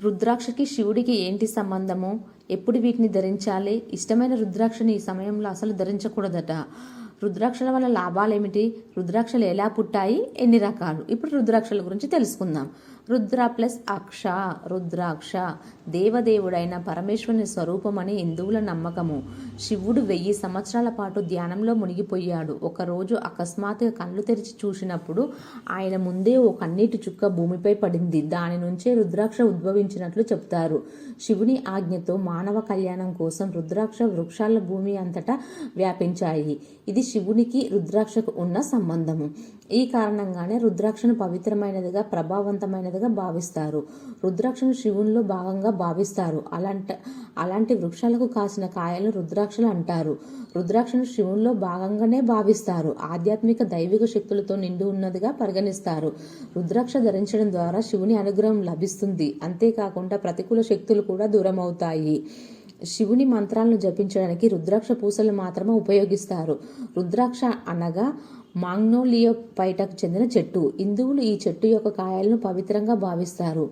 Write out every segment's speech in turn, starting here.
రుద్రాక్షకి శివుడికి ఏంటి సంబంధము? ఎప్పుడు వీటిని ధరించాలి? ఇష్టమైన రుద్రాక్షని ఈ సమయంలో అసలు ధరించకూడదట. రుద్రాక్షల వల్ల లాభాలేమిటి? రుద్రాక్షలు ఎలా పుట్టాయి? ఎన్ని రకాలు? ఇప్పుడు రుద్రాక్షల గురించి తెలుసుకుందాం. రుద్ర ప్లస్ అక్ష రుద్రాక్ష దేవదేవుడైన పరమేశ్వరుని స్వరూపమని హిందువుల నమ్మకము. శివుడు వెయ్యి సంవత్సరాల పాటు ధ్యానంలో మునిగిపోయాడు. ఒకరోజు అకస్మాత్తుగా కళ్ళు తెరిచి చూసినప్పుడు ఆయన ముందే ఓ కన్నీటి చుక్క భూమిపై పడింది. దాని నుంచే రుద్రాక్ష ఉద్భవించినట్లు చెప్తారు. శివుని ఆజ్ఞతో మానవ కళ్యాణం కోసం రుద్రాక్ష వృక్షాల భూమి అంతటా వ్యాపించాయి. ఇది శివునికి రుద్రాక్షకు ఉన్న సంబంధము. ఈ కారణంగానే రుద్రాక్షను పవిత్రమైనదిగా ప్రభావవంతమైనదిగా భావిస్తారు. రుద్రాక్షను శివునిలో భాగంగా భావిస్తారు. అలాంటి అలాంటి వృక్షాలకు కాసిన కాయలను రుద్రాక్షలు అంటారు. రుద్రాక్షను శివునిలో భాగంగానే భావిస్తారు. ఆధ్యాత్మిక దైవిక శక్తులతో నిండి ఉన్నదిగా పరిగణిస్తారు. రుద్రాక్ష ధరించడం ద్వారా శివుని అనుగ్రహం లభిస్తుంది. అంతేకాకుండా ప్రతికూల శక్తులు కూడా దూరం అవుతాయి శివుని మంత్రాలను జపించడానికి రుద్రాక్ష పూసలు మాత్రమే ఉపయోగిస్తారు. రుద్రాక్ష అనగా మాంగ్నోలియో పైటకు చెందిన చెట్టు. హిందువులు ఈ చెట్టు యొక్క కాయలను పవిత్రంగా భావిస్తారు.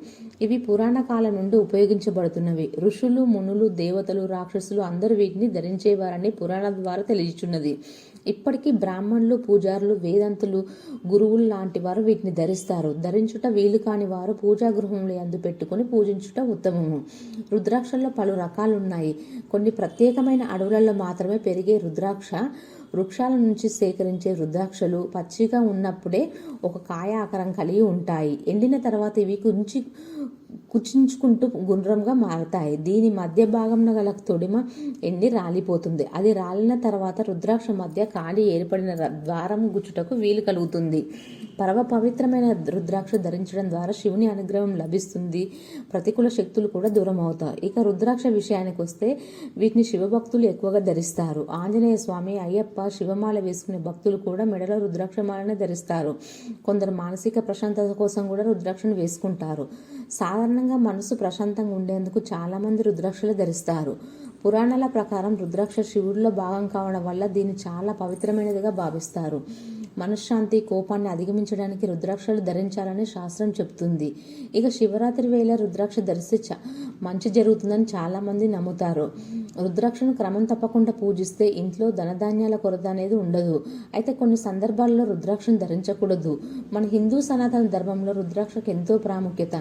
ఇవి పురాణ కాలం నుండి ఉపయోగించబడుతున్నవి. ఋషులు మునులు దేవతలు రాక్షసులు అందరూ వీటిని ధరించేవారని పురాణాల ద్వారా తెలియచున్నది. ఇప్పటికీ బ్రాహ్మణులు పూజారులు వేదంతులు గురువులు లాంటి వారు వీటిని ధరిస్తారు. ధరించుట వీలు కాని వారు పూజా గృహంలో అందు పెట్టుకుని పూజించుట ఉత్తమము. రుద్రాక్షల్లో పలు రకాలు ఉన్నాయి కొన్ని ప్రత్యేకమైన అడవులలో మాత్రమే పెరిగే రుద్రాక్ష వృక్షాల నుంచి సేకరించే రుద్రాక్షలు పచ్చిగా ఉన్నప్పుడే ఒక కాయ ఆకారం కలిగి ఉంటాయి. ఎండిన తర్వాత ఇవి కుంచి కుచించుకుంటూ గుండ్రంగా మారతాయి. దీని మధ్య భాగంలో గల తొడిమ ఎండి రాలిపోతుంది. అది రాలిన తర్వాత రుద్రాక్ష మధ్య ఖాళీ ఏర్పడిన ద్వారం గుచ్చుటకు వీలు కలుగుతుంది. పరమ పవిత్రమైన రుద్రాక్ష ధరించడం ద్వారా శివుని అనుగ్రహం లభిస్తుంది. ప్రతికూల శక్తులు కూడా దూరం అవుతాయి ఇక రుద్రాక్ష విషయానికి వస్తే వీటిని శివభక్తులు ఎక్కువగా ధరిస్తారు. ఆంజనేయ స్వామి అయ్యప్ప శివమాల వేసుకునే భక్తులు కూడా మెడలో రుద్రాక్షమాలనే ధరిస్తారు. కొందరు మానసిక ప్రశాంతత కోసం కూడా రుద్రాక్షను వేసుకుంటారు. సాధారణంగా మనసు ప్రశాంతంగా ఉండేందుకు చాలామంది రుద్రాక్షలు ధరిస్తారు. పురాణాల ప్రకారం రుద్రాక్ష శివుడిలో భాగం కావడం వల్ల దీన్ని చాలా పవిత్రమైనదిగా భావిస్తారు. మనశ్శాంతి కోపాన్ని అధిగమించడానికి రుద్రాక్షలు ధరించాలని శాస్త్రం చెప్తుంది. ఇక శివరాత్రి వేళ రుద్రాక్ష ధరిస్తే మంచి జరుగుతుందని చాలామంది నమ్ముతారు. రుద్రాక్షను క్రమం తప్పకుండా పూజిస్తే ఇంట్లో ధనధాన్యాల కొరత అనేది ఉండదు. అయితే కొన్ని సందర్భాల్లో రుద్రాక్షను ధరించకూడదు. మన హిందూ సనాతన ధర్మంలో రుద్రాక్షకు ఎంతో ప్రాముఖ్యత.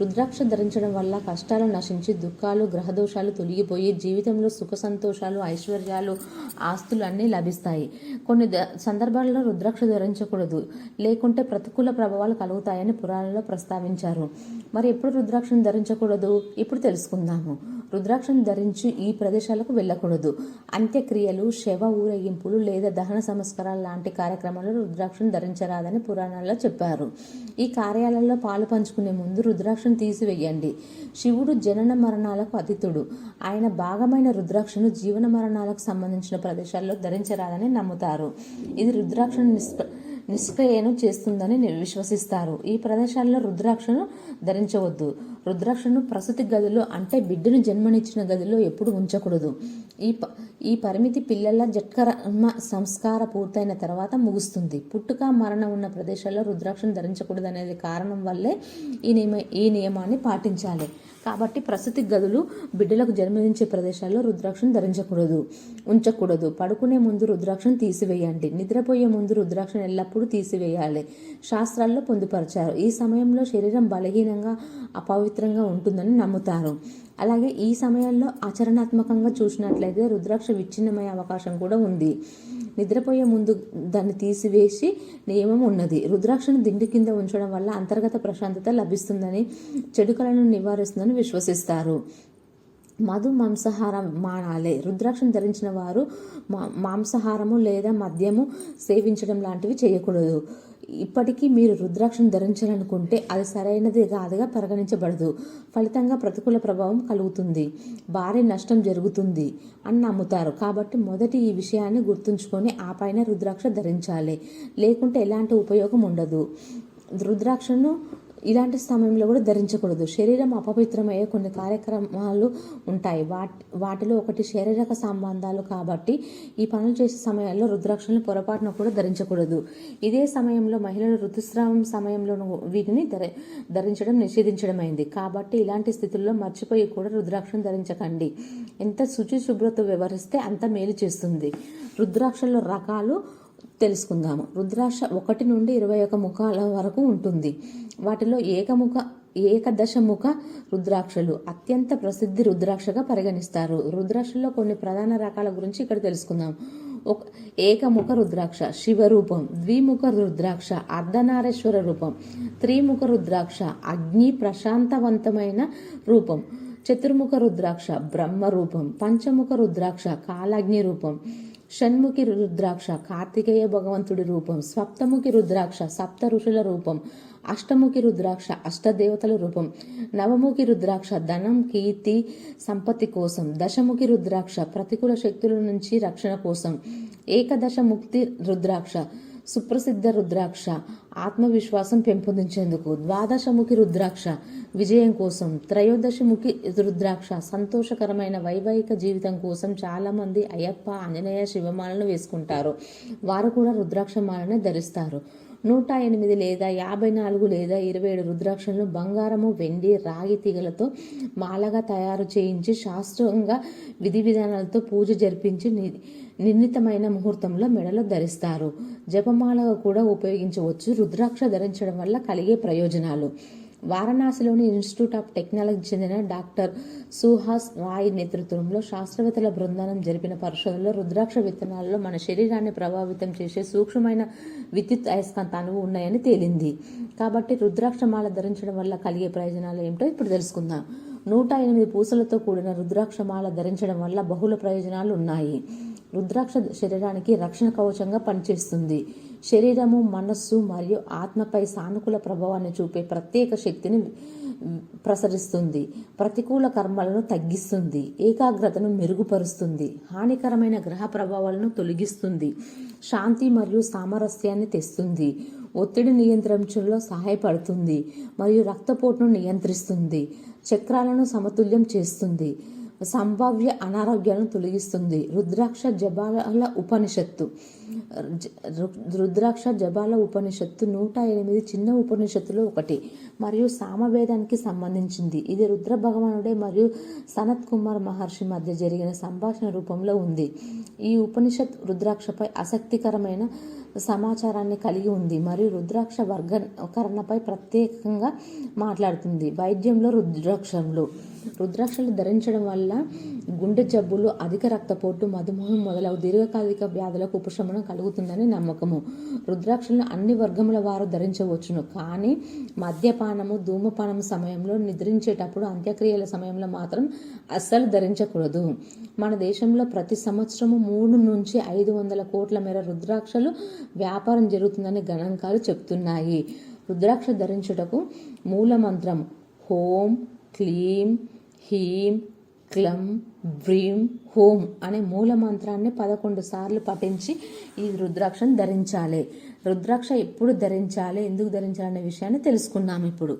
రుద్రాక్ష ధరించడం వల్ల కష్టాలు నశించి దుఃఖాలు గ్రహదోషాలు తొలగిపోయి జీవితంలో సుఖ సంతోషాలు ఐశ్వర్యాలు ఆస్తులు అన్నీ లభిస్తాయి. కొన్ని ద- సందర్భాల్లో రుద్రాక్ష ధరించకూడదు. లేకుంటే ప్రతికూల ప్రభావాలు కలుగుతాయని పురాణంలో ప్రస్తావించారు. మరి ఎప్పుడు రుద్రాక్షను ధరించకూడదు? ఇప్పుడు తెలుసుకుందాము. రుద్రాక్షను ధరించి ఈ ప్రదేశాలకు వెళ్ళకూడదు. అంత్యక్రియలు శవ ఊరేగింపులు లేదా దహన సంస్కారాలు లాంటి కార్యక్రమాల్లో రుద్రాక్షను ధరించరాదని పురాణాల్లో చెప్పారు. ఈ కార్యాలలో పాలు పంచుకునే ముందు రుద్రాక్షను తీసివేయండి. శివుడు జనన మరణాలకు అతిథుడు ఆయన భాగమైన రుద్రాక్షను జీవన మరణాలకు సంబంధించిన ప్రదేశాల్లో ధరించరాదని నమ్ముతారు. ఇది రుద్రాక్షను నిష్ప నిష్క్రియను చేస్తుందని విశ్వసిస్తారు. ఈ ప్రదేశాల్లో రుద్రాక్షను ధరించవద్దు. రుద్రాక్షను ప్రసూతి గదిలో అంటే బిడ్డను జన్మనిచ్చిన గదిలో ఎప్పుడు ఉంచకూడదు. ఈ ప ఈ పరిమితి పిల్లల జట్కర్మ సంస్కార పూర్తయిన తర్వాత ముగుస్తుంది. పుట్టుక మరణం ఉన్న ప్రదేశాల్లో రుద్రాక్షను ధరించకూడదు అనేది కారణం వల్లే ఈ నియమ ఈ నియమాన్ని పాటించాలి. కాబట్టి ప్రసూతి గదులు బిడ్డలకు జన్మనించే ప్రదేశాల్లో రుద్రాక్షను ధరించకూడదు. ఉంచకూడదు. పడుకునే ముందు రుద్రాక్షను తీసివేయండి. నిద్రపోయే ముందు రుద్రాక్షను ఎల్లప్పుడూ తీసివేయాలి? శాస్త్రాల్లో పొందుపరిచారు. ఈ సమయంలో శరీరం బలహీనంగా అపవిత్రంగా ఉంటుందని నమ్ముతారు. అలాగే ఈ సమయంలో ఆచరణాత్మకంగా చూసినట్లయితే రుద్రాక్ష విచ్ఛిన్నమయ్యే అవకాశం కూడా ఉంది. నిద్రపోయే ముందు దాన్ని తీసివేసి నియమం ఉన్నది. రుద్రాక్షను దిండు కింద ఉంచడం వల్ల అంతర్గత ప్రశాంతత లభిస్తుందని చెడుకలను నివారిస్తుందని విశ్వసిస్తారు. మధు మాంసాహారం మానాలే. రుద్రాక్షను ధరించిన వారు మా- మాంసాహారము లేదా మద్యము సేవించడం లాంటివి చేయకూడదు. ఇప్పటికీ మీరు రుద్రాక్షను ధరించాలనుకుంటే అది సరైనది కాదుగా పరిగణించబడదు. ఫలితంగా ప్రతికూల ప్రభావం కలుగుతుంది. భారీ నష్టం జరుగుతుంది అని నమ్ముతారు. కాబట్టి మొదటి ఈ విషయాన్ని గుర్తుంచుకొని ఆ పైన రుద్రాక్ష ధరించాలి. లేకుంటే ఎలాంటి ఉపయోగం ఉండదు. రుద్రాక్షను ఇలాంటి సమయంలో కూడా ధరించకూడదు. శరీరం అపవిత్రమయ్యే కొన్ని కార్యక్రమాలు ఉంటాయి. వాటి వాటిలో ఒకటి శారీరక సంబంధాలు కాబట్టి ఈ పనులు చేసే సమయాల్లో రుద్రాక్షలను పొరపాటున కూడా ధరించకూడదు. ఇదే సమయంలో మహిళలు ఋతుస్రావం సమయంలో వీటిని ధర ధరించడం నిషేధించడమైంది. కాబట్టి ఇలాంటి స్థితుల్లో మర్చిపోయి కూడా రుద్రాక్షను ధరించకండి. ఎంత శుచి శుభ్రత వ్యవహరిస్తే అంత మేలు చేస్తుంది. రుద్రాక్షల్లో రకాలు తెలుసుకుందాము. రుద్రాక్ష ఒకటి నుండి ఇరవై ఒక ముఖాల వరకు ఉంటుంది. వాటిలో ఏకముఖ ఏకదశముఖ రుద్రాక్షలు అత్యంత ప్రసిద్ధి రుద్రాక్షగా పరిగణిస్తారు. రుద్రాక్షల్లో కొన్ని ప్రధాన రకాల గురించి ఇక్కడ తెలుసుకుందాం. ఒక ఏకముఖ రుద్రాక్ష శివరూపం ద్విముఖ రుద్రాక్ష అర్ధనారేశ్వర రూపం త్రిముఖ రుద్రాక్ష అగ్ని ప్రశాంతవంతమైన రూపం చతుర్ముఖ రుద్రాక్ష బ్రహ్మ రూపం పంచముఖ రుద్రాక్ష కాలాగ్ని రూపం షణ్ముఖి రుద్రాక్ష కార్తికేయ భగవంతుడి రూపం సప్తముఖి రుద్రాక్ష సప్త ఋషుల రూపం అష్టముఖి రుద్రాక్ష అష్టదేవతల రూపం నవముఖి రుద్రాక్ష ధనం కీర్తి సంపత్తి కోసం దశముఖి రుద్రాక్ష ప్రతికూల శక్తుల నుంచి రక్షణ కోసం ఏకదశ ముక్తి రుద్రాక్ష సుప్రసిద్ధ రుద్రాక్ష ఆత్మవిశ్వాసం పెంపొందించేందుకు ద్వాదశముఖి రుద్రాక్ష విజయం కోసం త్రయోదశముఖి రుద్రాక్ష సంతోషకరమైన వైవాహిక జీవితం కోసం చాలామంది అయ్యప్ప ఆంజనేయ శివమాలను వేసుకుంటారు. వారు కూడా రుద్రాక్ష మాలనే ధరిస్తారు. నూట ఎనిమిది లేదా యాభై నాలుగు లేదా ఇరవై ఏడు రుద్రాక్షలను బంగారము వెండి రాగి తీగలతో మాలగా తయారు చేయించి శాస్త్రంగా విధి విధానాలతో పూజ జరిపించి ని- నిర్ణీతమైన ముహూర్తంలో మెడలో ధరిస్తారు. జపమాలగా కూడా ఉపయోగించవచ్చు రుద్రాక్ష ధరించడం వల్ల కలిగే ప్రయోజనాలు. వారణాసిలోని ఇన్స్టిట్యూట్ ఆఫ్ టెక్నాలజీ చెందిన డాక్టర్ సుహాస్ రాయ్ నేతృత్వంలో శాస్త్రవేత్తల బృందనం జరిపిన పరిశోధనలో రుద్రాక్ష విత్తనాల్లో మన శరీరాన్ని ప్రభావితం చేసే సూక్ష్మమైన విద్యుత్ అయస్కాంతాలు ఉన్నాయని తేలింది. కాబట్టి రుద్రాక్ష మాల ధరించడం వల్ల కలిగే ప్రయోజనాలు ఏమిటో ఇప్పుడు తెలుసుకుందాం. నూట ఎనిమిది పూసలతో కూడిన రుద్రాక్ష మాల ధరించడం వల్ల బహుళ ప్రయోజనాలు ఉన్నాయి. రుద్రాక్ష శరీరానికి రక్షణ కవచంగా పనిచేస్తుంది. శరీరము మనస్సు మరియు ఆత్మపై సానుకూల ప్రభావాన్ని చూపే ప్రత్యేక శక్తిని ప్రసరిస్తుంది. ప్రతికూల కర్మలను తగ్గిస్తుంది. ఏకాగ్రతను మెరుగుపరుస్తుంది. హానికరమైన గ్రహ ప్రభావాలను తొలగిస్తుంది. శాంతి మరియు సామరస్యాన్ని తెస్తుంది. ఒత్తిడి నియంత్రించడంలో సహాయపడుతుంది మరియు రక్తపోటును నియంత్రిస్తుంది. చక్రాలను సమతుల్యం చేస్తుంది. సంభావ్య అనారోగ్యాలను తొలగిస్తుంది. రుద్రాక్ష జబాల ఉపనిషత్తు. రుద్రాక్ష జబాల ఉపనిషత్తు నూట ఎనిమిది చిన్న ఉపనిషత్తులో ఒకటి. మరియు సామవేదానికి సంబంధించింది. ఇది రుద్ర భగవానుడే మరియు సనత్ కుమార్ మహర్షి మధ్య జరిగిన సంభాషణ రూపంలో ఉంది. ఈ ఉపనిషత్ రుద్రాక్షపై ఆసక్తికరమైన సమాచారాన్ని కలిగి ఉంది మరియు రుద్రాక్ష వర్గకరణపై ప్రత్యేకంగా మాట్లాడుతుంది. వైద్యంలో రుద్రాక్షంలో. రుద్రాక్షలు ధరించడం వల్ల గుండె జబ్బులు అధిక రక్తపోటు మధుమేహం మొదలగు దీర్ఘకాలిక వ్యాధులకు ఉపశమనం కలుగుతుందని నమ్మకము. రుద్రాక్షలను అన్ని వర్గముల వారు ధరించవచ్చును. కానీ మద్యపానము ధూమపానం సమయంలో నిద్రించేటప్పుడు అంత్యక్రియల సమయంలో మాత్రం అస్సలు ధరించకూడదు. మన దేశంలో ప్రతి సంవత్సరము మూడు నుంచి ఐదు వందల కోట్ల మేర రుద్రాక్షలు వ్యాపారం జరుగుతుందని గణాంకాలు చెప్తున్నాయి. రుద్రాక్ష ధరించుటకు మూల మంత్రం హోం క్లీం హీం క్లం వ్రీం హోం అనే మూల మంత్రాన్ని పదకొండు సార్లు పఠించి ఈ రుద్రాక్షను ధరించాలి. రుద్రాక్ష ఎప్పుడు ధరించాలి ఎందుకు ధరించాలనే విషయాన్ని తెలుసుకున్నాం ఇప్పుడు.